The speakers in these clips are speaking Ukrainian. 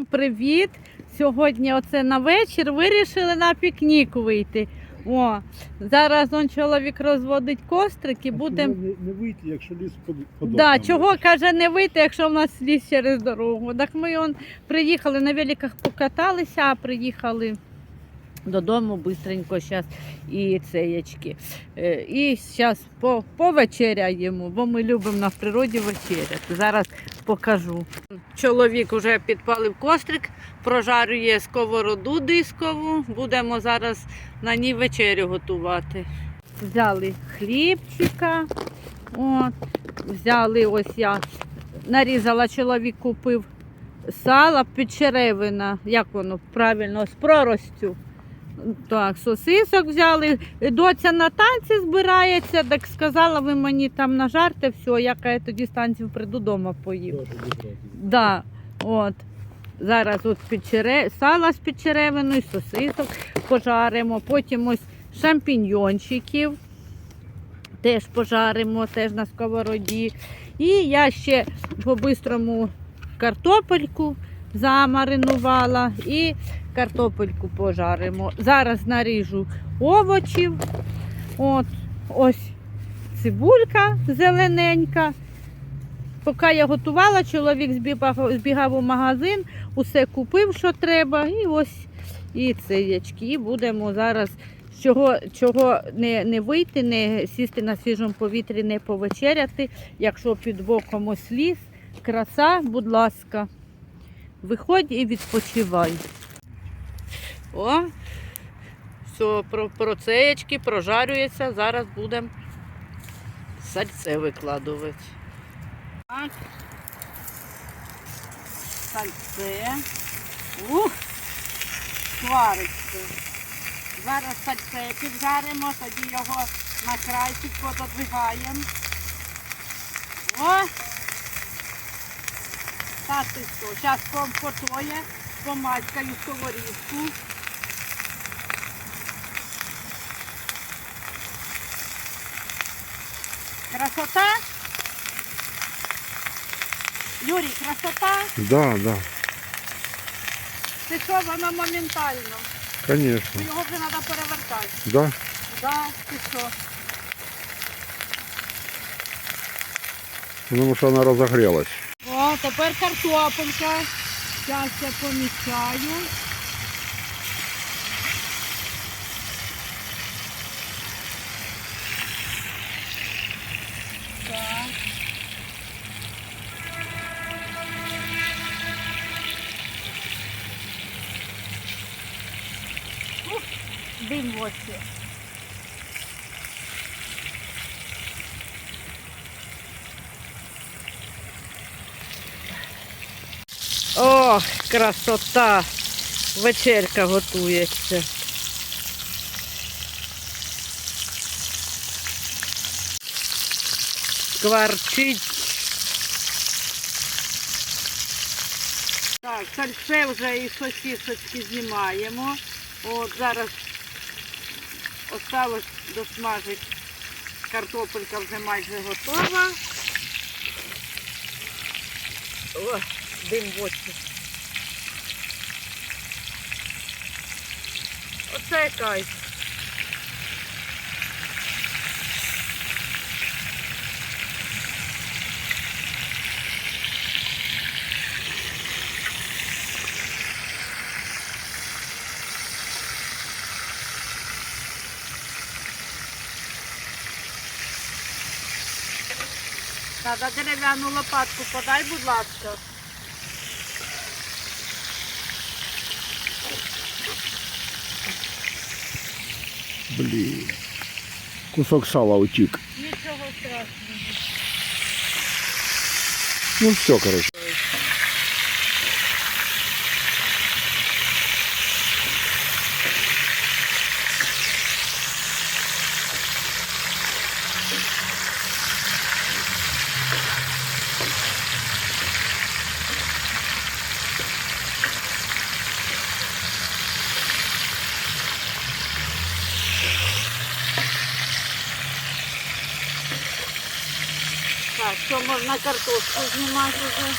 Всім привіт! Сьогодні оце на вечір вирішили на пікнік вийти. О, зараз он чоловік розводить кострики, будемо. Не, не вийти, якщо ліс под, под Да, окнами. чого каже не вийти, якщо в нас ліс через дорогу. Так ми он приїхали на великах покаталися, а приїхали додому бистренько зараз і цеєчки. Е, І зараз по, повечеряємо, бо ми любимо на природі вечеряти. Зараз покажу. Чоловік вже підпалив кострик, прожарює сковороду дискову. Будемо зараз на ній вечерю готувати. Взяли хлібчика. От, взяли ось я нарізала, чоловік купив сала, підчеревина, як воно правильно, з проростю. Так, сосисок взяли. Доця на танці збирається, так сказала, ви мені там нажарте все, я каже, тоді з танців прийду дома поїм. Да, от. Зараз от підчере... сала з підчеревиною, сосисок пожаримо, потім ось шампіньйончиків теж пожаримо, теж на сковороді. І я ще по-бистрому картопельку замаринувала і картопельку пожаримо. Зараз наріжу овочів. От, ось цибулька зелененька. Поки я готувала, чоловік збігав, у магазин, усе купив, що треба, і ось і цеячки. І будемо зараз чого, чого не, не вийти, не сісти на свіжому повітрі, не повечеряти. Якщо під боком ось ліс, краса, будь ласка, виходь і відпочивай. О, все, про, про цеячки прожарюється. Зараз будемо сальце викладувати. Так. Сальце. Ух, свариться. Зараз сальце піджаримо, тоді його на крайчик пододвигаємо. О! Та ти що, зараз компотує, помацькаю сковорідку. Красота? Юрій, красота? Да, да, Ти що, воно моментально. конечно. Його вже треба перевертати. Да. Да, ти що? Потому что она разогрелась. Тепер картопелька. Зараз я помічаю. Так. Ух, Дим в очі. Ох, красота! Вечерка готується. Скварчить. Так, сальце вже і сосісочки знімаємо. От зараз осталось досмажити. Картопелька вже майже готова. О, дим в очі. Оце кайф. Надо дерев'яну лопатку подай, будь ласка. Блин. Кусок сала утік. Нічого страшного. Ну все, короче. на картошку знімати вже.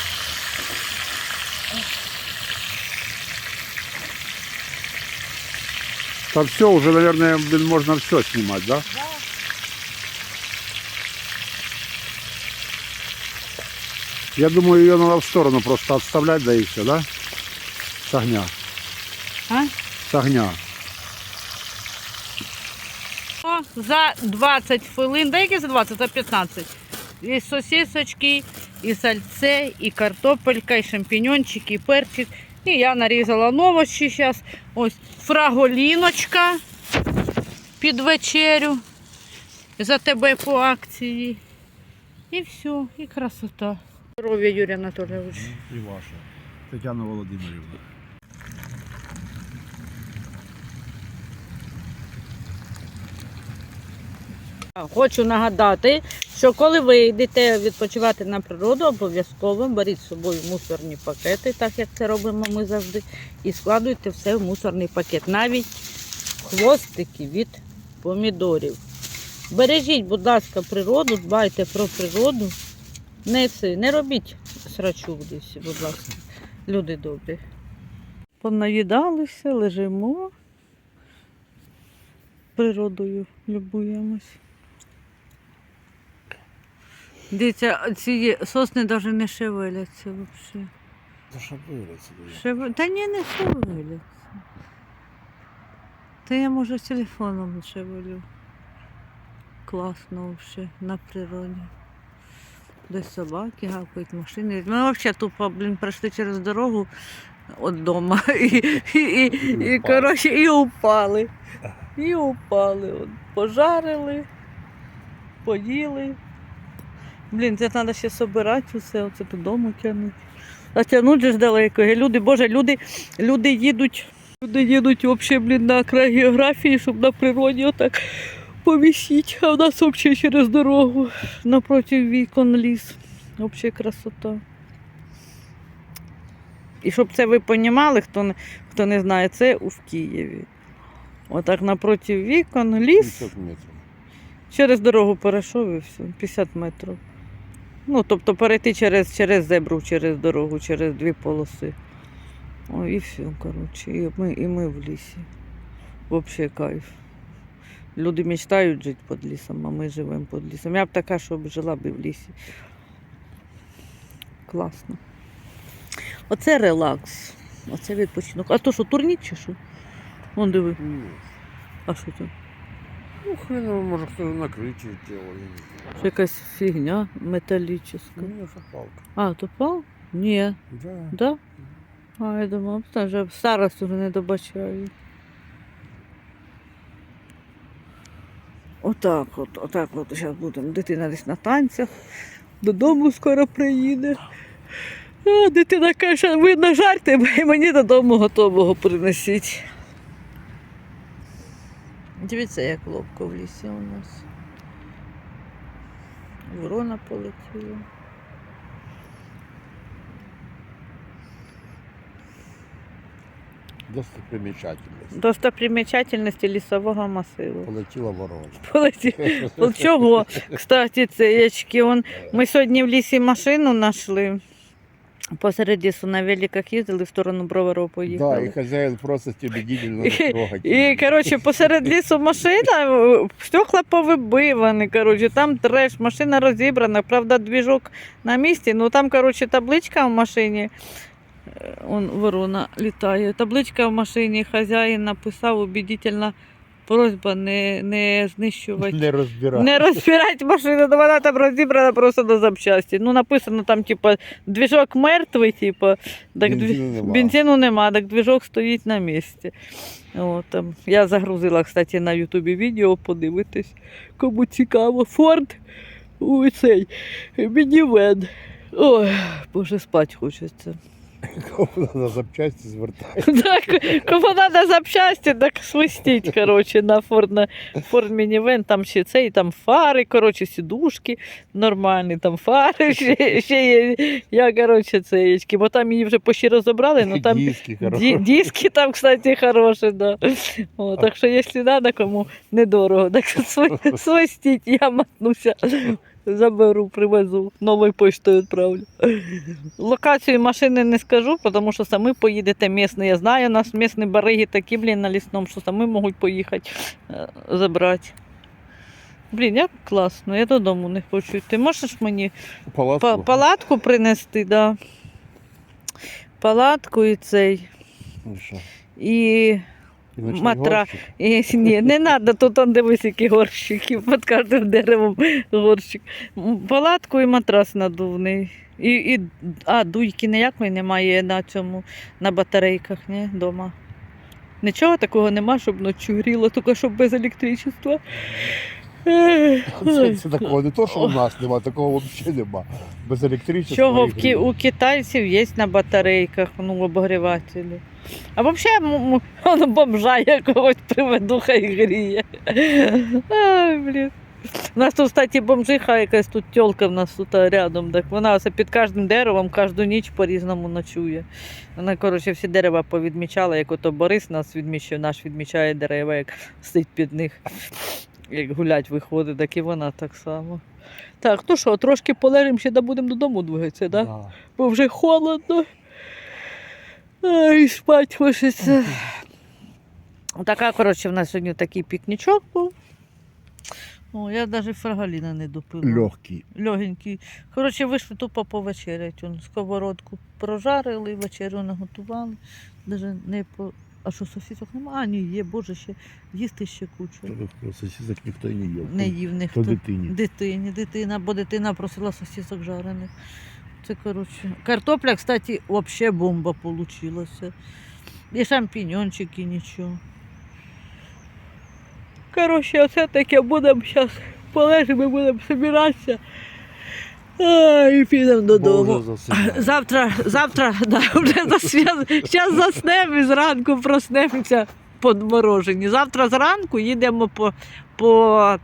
Та все уже, наверное, блин, можно все снимать, да? Да. Я думаю, ее надо в сторону просто отставлять, да и все, да? С огня. А? С огня. О, за 20 хвилин, деякі за 20, за 15. І сосисочки, і сальце, і картопелька, і шампіньончики, і перчик. І я нарізала новощі зараз. Ось фраголіночка під вечерю. За тебе по акції. І все, і красота. Здоров'я, Юрій Анатолійович. И ваша. Татьяна Володимировна. Хочу нагадати, що коли ви йдете відпочивати на природу, обов'язково беріть з собою мусорні пакети, так як це робимо ми завжди, і складуйте все в мусорний пакет, навіть хвостики від помідорів. Бережіть, будь ласка, природу, дбайте про природу. Не, не робіть срачу лісі, будь ласка, люди добрі. Понаїдалися, лежимо, природою любуємось. Дивіться, ці сосни навіть не шевеляться взагалі. Да шабырится. Шев... Та ні, не шевеляться. Та я може телефоном шевелю. Класно взагалі на природі. Десь собаки гавкають, машини. Ми взагалі тупо, блін, пройшли через дорогу від дома і, і, і, і, коротше, і упали. І упали. От, пожарили, поїли. Блін, це треба ще собирати усе, оце додому тягнути. А тягнуть же ж далеко. Люди, боже, люди, люди їдуть, люди їдуть взагалі, блін, на край географії, щоб на природі отак повісіть. А в нас взагалі через дорогу напроти вікон ліс. Взагалі красота. І щоб це ви розуміли, хто не, хто не знає, це у в Києві. Отак напроти вікон ліс. Через дорогу перейшов і все, 50 метрів. Ну, тобто перейти через, через зебру, через дорогу, через дві полоси. О, і все, коротше. І ми, і ми в лісі. Взагалі кайф. Люди мечтають жити під лісом, а ми живемо під лісом. Я б така, щоб жила б в лісі. Класно. Оце релакс. Оце відпочинок. А то що, турнік чи що? Вон диви. А що це? Ну, хрен его, может, кто накрытие делал. Це якась фігня металічна. Ну, это палка. А, то пал? Ні. Да. Да? А, я думала, там вже старость уже не добачаю. Отак от, отак от зараз будемо. Дитина десь на танцях, додому скоро приїде. А, дитина каже, ви нажарте, і мені додому готового принесіть. Дивіться, як ловко в лісі у нас. Ворона полетіла. Достопримечательность. Достопримечательності лісового масиву. Полетела ворона. Полетів. От чого? Кстати, це ячки. Он... Ми сьогодні в лісі машину знайшли. Посеред лісу на великах їздили в сторону Броварова Да, поїхали. и хозяин просто стебедительно І, трогать. і коротше, посеред лісу машина, е, стекла повибивані, коротше, там треш, машина розібрана, правда, двіжок на місці, ну там, коротше, табличка в машині. е, Он ворона літає. Табличка в машині, хазяїн написав убедительно просьба не, не знищувати. Не разбирать. Не розбирати машину, то вона там розібрана просто до запчасті. Ну, написано там, типа, двіжок мертвий, типа, так Бензину нема. бензину нема, так двіжок стоїть на місці. От, там. Я загрузила, кстати, на Ютубі відео подивитись, кому цікаво. Форд у цей мінівен. Ой, боже, спать хочеться. На запчасти звертать. Так, кому треба запчасті, так свистіть, коротше, на Ford, на Ford Minivan, там ще це, і там фари, коротше, сідушки нормальні, там фари ще, ще є. Я, коротше, це ячки, бо там її вже почти розібрали, ну там Диски ді, диски там, кстати, хороші, да. О, так що, якщо треба, кому недорого, так сви- свистіть, я мотнуся Заберу, привезу, новою поштою відправлю. Локацію машини не скажу, тому що самі поїдете місні. Я знаю, у нас місні бариги такі, блін, на лісному, що самі можуть поїхати е, забрати. Блін, як класно, я додому не хочу йти. Можеш мені Палатку. палатку принести, да. Палатку і цей. Ну? І І Матра-? Ні, не треба, тут он дивись, які горщики, під кожним деревом горщик. Палатку і матрас надувний. І, і, а, дуйки ніякої немає на цьому, на батарейках, ні, вдома. Нічого такого нема, щоб ночі гріло, тільки щоб без електричества. Це, це такого не то, що у нас нема, такого взагалі нема. Без електричества. Чого в Ки- у китайців є на батарейках ну, обогрівателі. А взагалі бомжа якогось приведу, хай гріє. Ай, блін. У нас тут, кстати, бомжиха якась тут тьолка в нас тут рядом. Так вона ось під кожним деревом кожну ніч по-різному ночує. Вона, коротше, всі дерева повідмічала, як ото Борис нас відмічає, наш відмічає дерева, як сидить під них, як гулять виходить, так і вона так само. Так, ну що, трошки полежимо, ще да будемо додому двигатися. Да? Да. бо вже холодно. Ай, спать хочеться. Така, коротше, в нас сьогодні такий пікнічок був. О, я навіть фрагаліна не допила. Легкий. Легенький. Коротше, вийшли тупо повечерять. Сковородку прожарили, вечерю наготували. Даже не по... А що, сосісок нема? А, ні, є, боже, ще їсти ще кучу. Сосисок ніхто і не їв. Не їв ніхто. дитині. Дитині, дитина, бо дитина просила сосисок жарених. Це коротше. Картопля, кстати, взагалі бомба получилася. І шампіньончики, нічого. Коротше, оце таке будемо зараз полежимо, будемо збиратися. А, І підемо додому. Завтра, завтра, да, вже зараз заснемо і зранку проснемося подморожені. Завтра зранку їдемо по, по,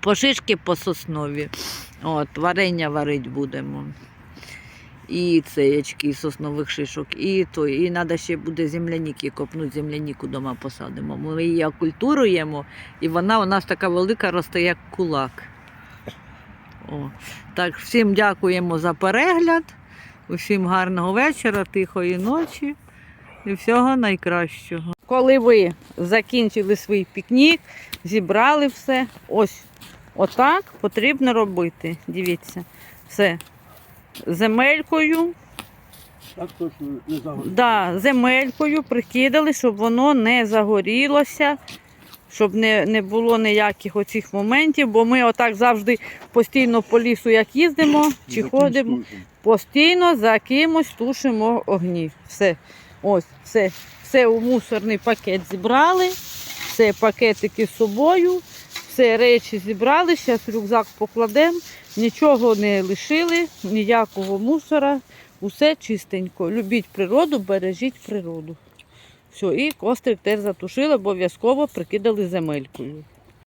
по шишки по соснові. От, варення варити будемо. І цеєчки із соснових шишок, і то, і треба ще буде земляніки копнути, земляніку вдома посадимо. Ми її окультуруємо, і вона у нас така велика росте, як кулак. О. Так, всім дякуємо за перегляд. Усім гарного вечора, тихої ночі і всього найкращого. Коли ви закінчили свій пікнік, зібрали все, ось отак потрібно робити. Дивіться, все. Земелькою, Так точно не загорить. да, земелькою прикидали, щоб воно не загорілося, щоб не, не було ніяких оцих моментів, бо ми отак завжди постійно по лісу, як їздимо чи ходимо. Постійно за кимось тушимо огні. Все. Ось, все. Все у мусорний пакет зібрали, все пакетики з собою, все речі зібрали, зараз рюкзак покладемо, нічого не лишили, ніякого мусора, усе чистенько. Любіть природу, бережіть природу. Все, і кострик теж затушили, обов'язково прикидали земелькою.